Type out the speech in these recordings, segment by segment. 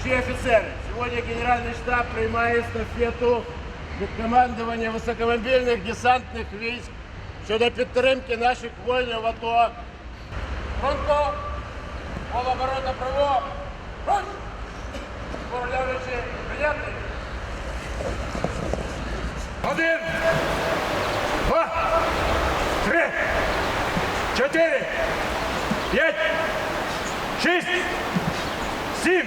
Товарищи офицеры, сегодня Генеральный штаб приймає эстафету від командування високомобільних десантних військ щодо підтримки наших воїнів в АТО. Фронто, полоборота право, фронт! Короляючи, прийняти. Один, два, три, чотири, п'ять, шість, сім,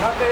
ঘাটে